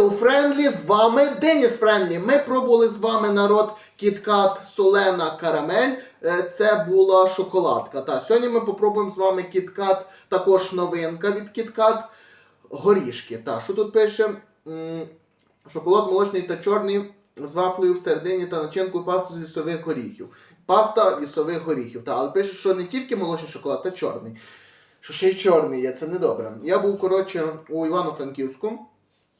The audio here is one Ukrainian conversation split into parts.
Hello Friendly, з вами Деніс Френдлі. Ми пробували з вами народ кіткат солена карамель. Е, Це була шоколадка. Та сьогодні ми попробуємо з вами кіткат, також новинка від кіткат. Горішки. Та що тут пише? Шоколад молочний та чорний з вафлею всередині та начинкою пасту з лісових горіхів. Паста лісових горіхів. Та, але пише, що не тільки молочний шоколад, та чорний. Що ще й чорний є, це недобре. Я був, коротше, у Івано-Франківську.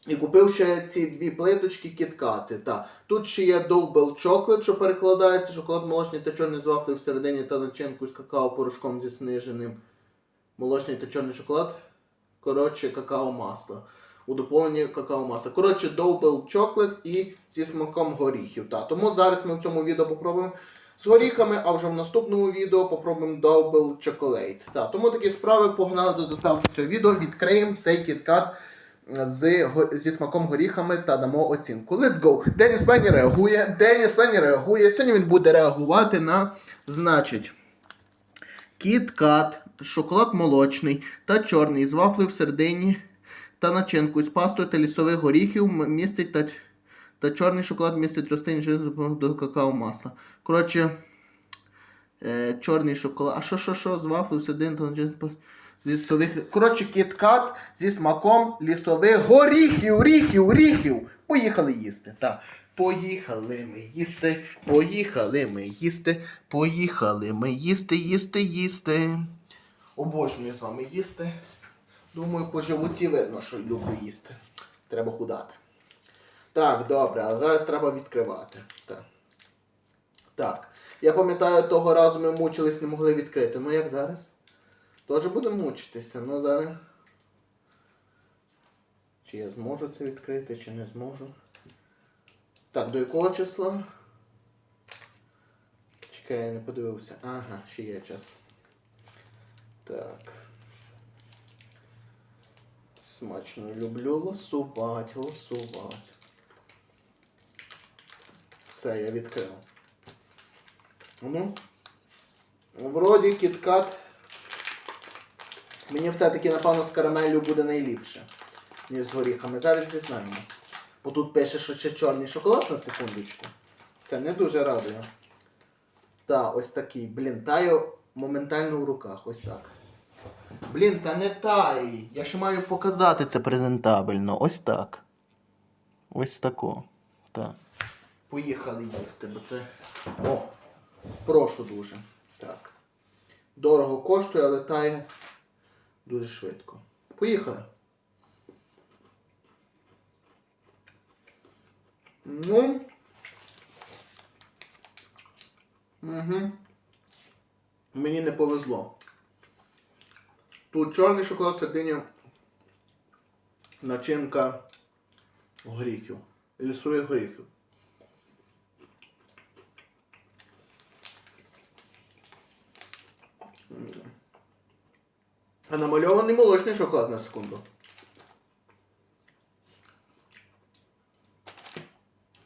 І купив ще ці дві плиточки кіткати. Та. Тут ще є Double Chocolate, що перекладається, шоколад молочний та чорний з вафлею всередині та начинкою з какао-порошком зі зниженим. Молочний та чорний шоколад. Коротше, какао масло. У доповненні какао масло. Коротше, Double Chocolate і зі смаком горіхів. Та. Тому зараз ми в цьому відео попробуємо з горіхами, а вже в наступному відео попробуємо Double Chocolate. Та. Тому такі справи погнали до заставки цього відео. Відкриємо цей кіткат з, зі смаком горіхами та дамо оцінку. Let's go! Деніс Пенні реагує. Деніс Пенні реагує. Сьогодні він буде реагувати на, значить, кіткат, шоколад молочний та чорний з вафлею всередині та начинкою з пастою та лісових горіхів містить та, та чорний шоколад містить рослинні до какао масла. Коротше, е, чорний шоколад. А що, що, що з вафлею всередині та начинкою з лісових. Коротше, кіткат зі смаком лісових горіхів, горіхів, горіхів. Поїхали їсти. Так. Поїхали ми їсти, поїхали ми їсти, поїхали ми їсти, їсти, їсти. Обожнюю з вами їсти. Думаю, по животі видно, що люблю їсти. Треба худати. Так, добре, а зараз треба відкривати. Так. Так. Я пам'ятаю, того разу ми мучились, не могли відкрити. Ну як зараз? Теж будемо мучитися, ну зараз. Чи я зможу це відкрити, чи не зможу. Так, до якого числа? Чекай, я не подивився. Ага, ще є час. Так. Смачно люблю ласувати, ласувати. Все, я відкрив. Ну. Вроді кіткат. Мені все-таки, напевно, з карамеллю буде найліпше, ніж з горіхами. Зараз дізнаємось. Бо тут пише, що ще чорний шоколад на секундочку. Це не дуже радує. Та, ось такий. Блін, таю моментально в руках. Ось так. Блін, та не тай. Я ще маю показати це презентабельно. Ось так. Ось тако. Так. Поїхали їсти, бо це. О! Прошу дуже. Так. Дорого коштує, але тає дуже швидко. Поїхали. Ну. Угу. Мені не повезло. Тут чорний шоколад всередині начинка горіхів. Лісових горіхів. А намальований молочний шоколад на секунду.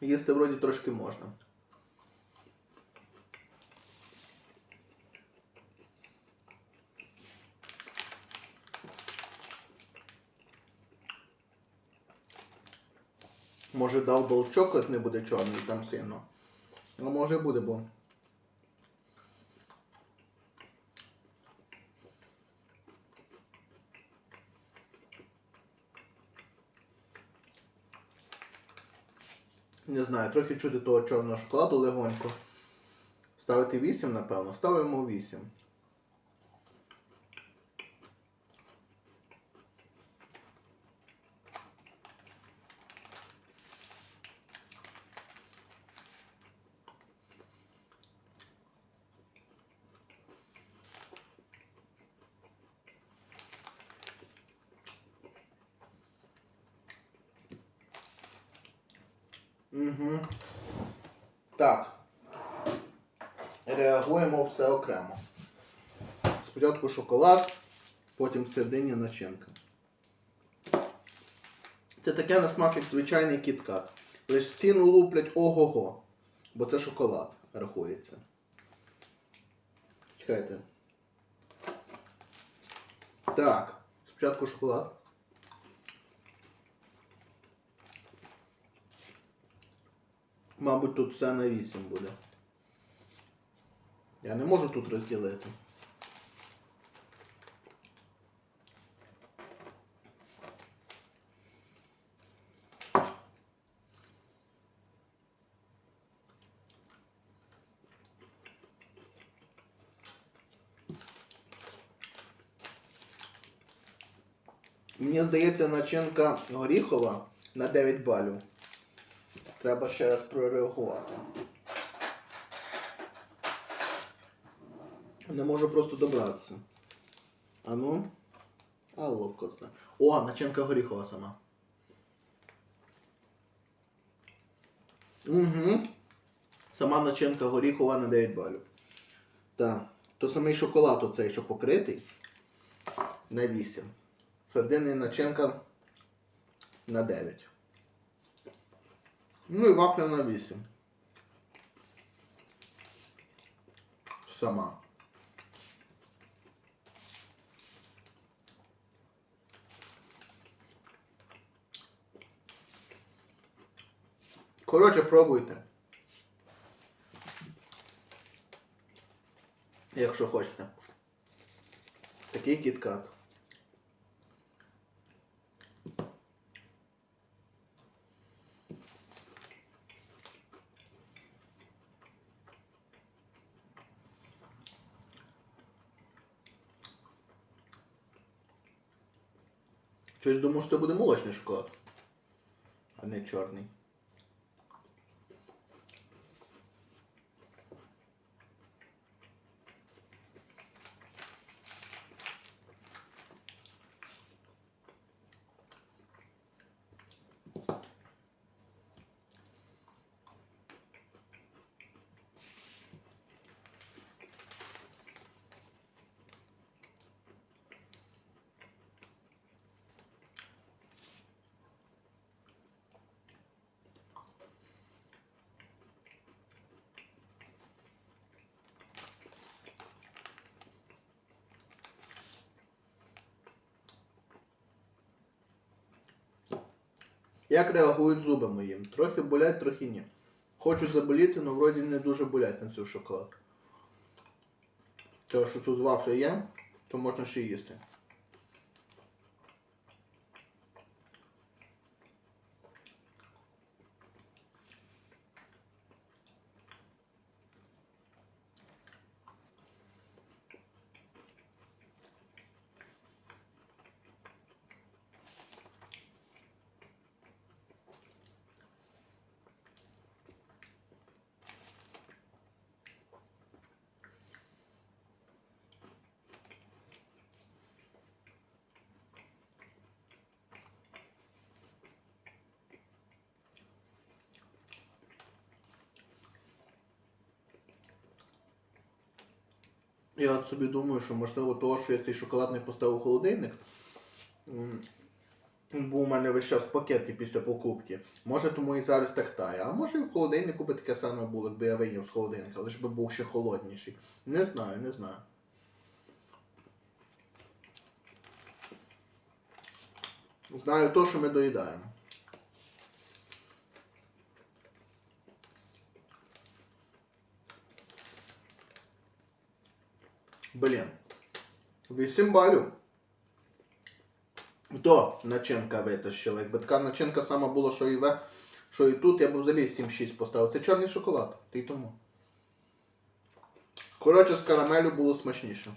Їсти вроді трошки можна. Може Double Chocolate не буде чорний там сильно. А може буде, бо. Не знаю, трохи чути того чорного шоколаду легонько. Ставити 8, напевно. Ставимо 8. Угу. Так. Реагуємо все окремо. Спочатку шоколад, потім всередині начинка. Це таке на смак, як звичайний кіткат. Лише ціну луплять ого-го. Бо це шоколад рахується. Чекайте. Так. Спочатку шоколад. Мабуть, тут все на 8 буде. Я не можу тут розділити. Мені здається, начинка горіхова на 9 балів. Треба ще раз прореагувати. Не можу просто добратися. А ну. Алло, коса. О, начинка горіхова сама. Угу. Сама начинка горіхова на 9 балів. Так. То самий шоколад оцей, що покритий. На 8. Серединна начинка на 9. Ну і вафля на 8. Сама. Коротше, пробуйте. Якщо хочете. Такий кіткат. Щось думав, що це буде молочний шоколад, а не чорний. Як реагують зуби моїм? Трохи болять, трохи ні. Хочу заболіти, але вроді не дуже болять на цю шоколадку. Те, що тут вафля є, то можна ще їсти. Я от собі думаю, що можливо того, що я цей шоколад не поставив у холодильник. був у мене весь час в пакеті після покупки. Може тому і зараз так тає. А може і в холодильнику би таке саме було, якби я вийняв з холодильника, лише би був ще холодніший. Не знаю, не знаю. Знаю то, що ми доїдаємо. Блін. 8 балів. То начинка витащила. Якби така начинка сама була, що і, ве, що і тут, я б взагалі 7-6 поставив. Це чорний шоколад. Ти й тому. Коротше, з карамелю було смачніше.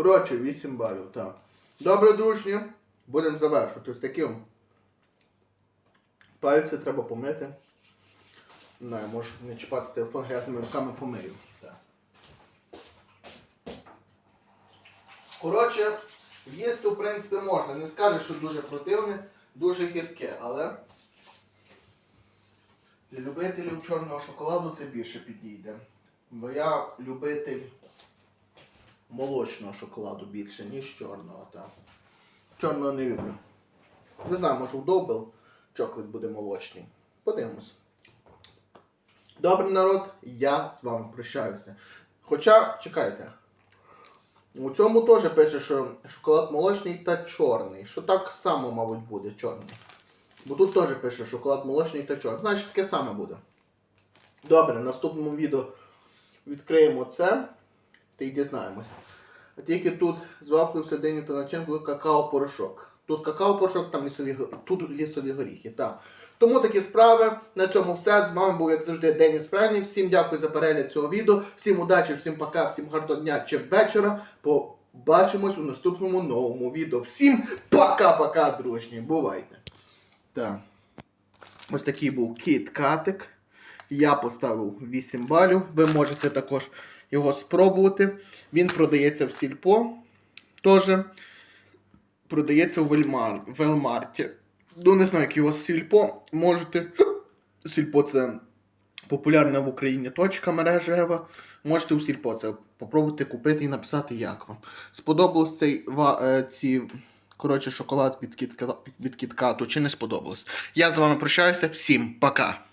Коротше, 8 балів, так. Добре, дружні. Будемо завершувати з таким. Пальці треба помити. Не, можу не чіпати телефон грязними руками помию. Коротше, їсти, в принципі, можна. Не скажеш, що дуже противне, дуже гірке, але для любителів чорного шоколаду це більше підійде. Бо я любитель молочного шоколаду більше, ніж чорного. Та. Чорного не люблю. Не знаю, може у Добел чоклет буде молочний. Подивимось. Добрий народ, я з вами прощаюся. Хоча, чекайте. У цьому теж пише, що шоколад молочний та чорний. Що так само, мабуть, буде чорний. Бо тут теж пише шоколад молочний та чорний. Значить таке саме буде. Добре, в наступному відео відкриємо це та дізнаємось. А тільки тут з вафли всередині та начинкою какао-порошок. Тут какао-порошок, там лісові, тут лісові горіхи. Так. Тому такі справи. На цьому все. З вами був, як завжди, Деніс Правильний. Всім дякую за перегляд цього відео. Всім удачі, всім пока, всім гарного дня чи вечора. Побачимось у наступному новому відео. Всім пока-пока, дружні. Бувайте. Так. Ось такий був кіт-катик. Я поставив 8 балів. Ви можете також його спробувати. Він продається в Сільпо. Теж продається у Вельмар... Велмарті. Ну, не знаю, у вас Сільпо. Можете. Сільпо це популярна в Україні точка мережева. Можете у Сільпо це попробувати купити і написати, як вам. Сподобалось цей е, ці. Коротше, шоколад від кітка від кіткату чи не сподобалось. Я з вами прощаюся. Всім пока!